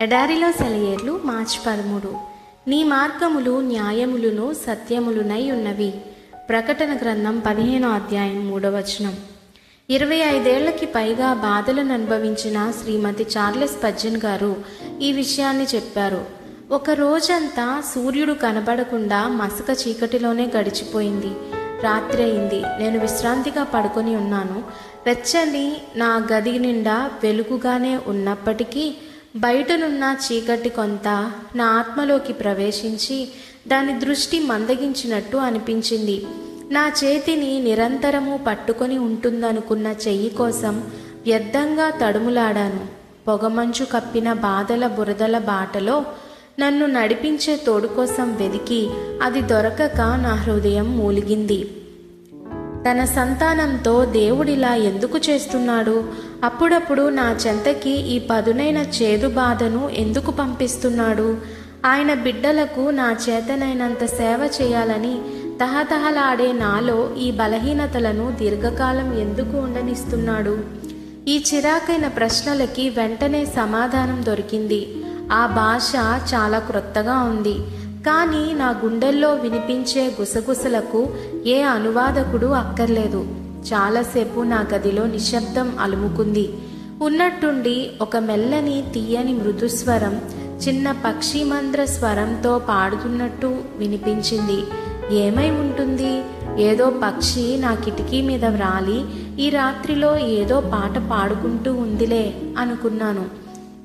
ఎడారిలో సెలయేర్లు మార్చి పదమూడు. నీ మార్గములు న్యాయములును సత్యములునై ఉన్నవి. ప్రకటన గ్రంథం పదిహేనో అధ్యాయం మూడవచనం ఇరవై ఐదేళ్ళకి పైగా బాధలను అనుభవించిన శ్రీమతి చార్లెస్ పజ్జన్ గారు ఈ విషయాన్ని చెప్పారు. ఒక రోజంతా సూర్యుడు కనబడకుండా మసక చీకటిలోనే గడిచిపోయింది. రాత్రి అయింది. నేను విశ్రాంతిగా పడుకొని ఉన్నాను. వెచ్చని నా గది నిండా వెలుగుగానే ఉన్నప్పటికీ బయటనున్న చీకటి కొంత నా ఆత్మలోకి ప్రవేశించి దాని దృష్టి మందగించినట్టు అనిపించింది. నా చేతిని నిరంతరము పట్టుకొని ఉంటుందనుకున్న చెయ్యి కోసం వ్యర్థంగా తడుములాడాను. పొగమంచు కప్పిన బాధల బురదల బాటలో నన్ను నడిపించే తోడు కోసం వెదికి అది దొరకక నా హృదయం మూలిగింది. తన సంతానంతో దేవుడిలా ఎందుకు చేస్తున్నాడు? అప్పుడప్పుడు నా చెంతకి ఈ పదునైన చేదు బాధను ఎందుకు పంపిస్తున్నాడు? ఆయన బిడ్డలకు నా చేతనైనంత సేవ చేయాలని తహతహలాడే నాలో ఈ బలహీనతలను దీర్ఘకాలం ఎందుకు ఉండనిస్తున్నాడు? ఈ చిరాకైన ప్రశ్నలకి వెంటనే సమాధానం దొరికింది. ఆ భాష చాలా క్రొత్తగా ఉంది. కానీ నా గుండెల్లో వినిపించే గుసగుసలకు ఏ అనువాదకుడు అక్కర్లేదు. చాలాసేపు నా గదిలో నిశ్శబ్దం అలుముకుంది. ఉన్నట్టుండి ఒక మెల్లని తీయని మృదుస్వరం చిన్న పక్షి మంద్ర స్వరంతో పాడుతున్నట్టు వినిపించింది. ఏమై ఉంటుంది? ఏదో పక్షి నా కిటికీ మీద వ్రాలి ఈ రాత్రిలో ఏదో పాట పాడుకుంటూ ఉందిలే అనుకున్నాను.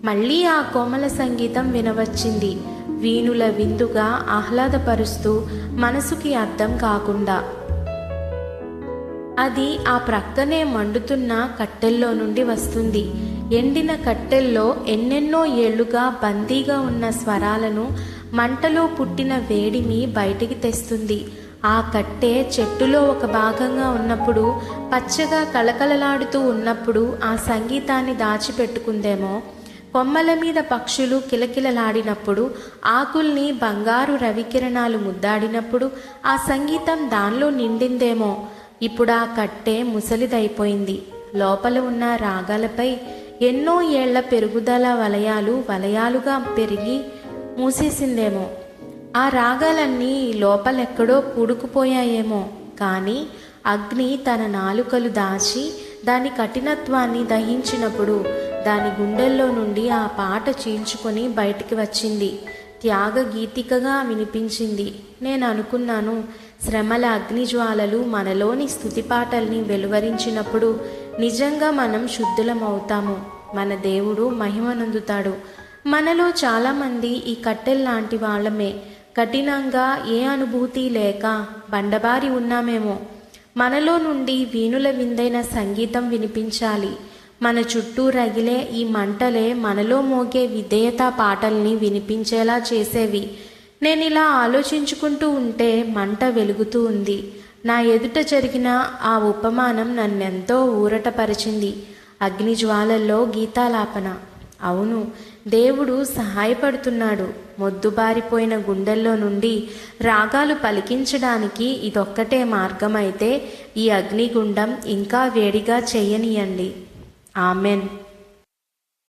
మళ్ళీ ఆ కోమల సంగీతం వినవచ్చింది. వీణుల విందుగా ఆహ్లాదపరుస్తూ మనసుకి అర్థం కాకుండా. అది ఆ ప్రక్కనే మండుతున్న కట్టెల్లో నుండి వస్తుంది. ఎండిన కట్టెల్లో ఎన్నెన్నో ఏళ్ళుగా బందీగా ఉన్న స్వరాలను మంటలో పుట్టిన వేడిని బయటికి తెస్తుంది. ఆ కట్టె చెట్టులో ఒక భాగంగా ఉన్నప్పుడు పచ్చగా కళకళలాడుతూ ఉన్నప్పుడు ఆ సంగీతాన్ని దాచిపెట్టుకుందేమో? కొమ్మల మీద పక్షులు కిలకిలలాడినప్పుడు ఆకుల్ని బంగారు రవికిరణాలు ముద్దాడినప్పుడు ఆ సంగీతం దానిలో నిండిందేమో. ఇప్పుడు ఆ కట్టె ముసలిదైపోయింది. లోపల ఉన్న రాగాలపై ఎన్నో ఏళ్ళ పెరుగుదల వలయాలు వలయాలుగా పెరిగి మూసేసిందేమో. ఆ రాగాలన్నీ లోపలెక్కడో పూడుకుపోయాయేమో కానీ అగ్ని తన నాలుకలు దాచి దాని కఠినత్వాన్ని దహించినప్పుడు దాని గుండెల్లో నుండి ఆ పాట చీల్చుకొని బయటికి వచ్చింది. త్యాగ గీతికగా వినిపించింది. నేను అనుకున్నాను శ్రమల అగ్నిజ్వాలలు మనలోని స్థుతి పాటల్ని వెలువరించినప్పుడు నిజంగా మనం శుద్ధులమవుతాము. మన దేవుడు మహిమనందుతాడు. మనలో చాలామంది ఈ కట్టెల్లాంటి వాళ్ళమే. కఠినంగా ఏ అనుభూతి లేక బండబారి ఉన్నామేమో. మనలో నుండి వీణుల విందైన సంగీతం వినిపించాలి. మన చుట్టూ రగిలే ఈ మంటలే మనలో మోగే విధేయత పాటల్ని వినిపించేలా చేసేవి. నేను ఇలా ఆలోచించుకుంటూ ఉంటే మంట వెలుగుతూ ఉంది. నా ఎదుట జరిగిన ఆ ఉపమానం నన్నెంతో ఊరటపరిచింది. అగ్నిజ్వాలల్లో గీతాలాపన. అవును దేవుడు సహాయపడుతున్నాడు. మొద్దుబారిపోయిన గుండెల్లో నుండి రాగాలు పలికించడానికి ఇదొక్కటే మార్గమైతే ఈ అగ్నిగుండం ఇంకా వేడిగా చేయనీయండి. Amen.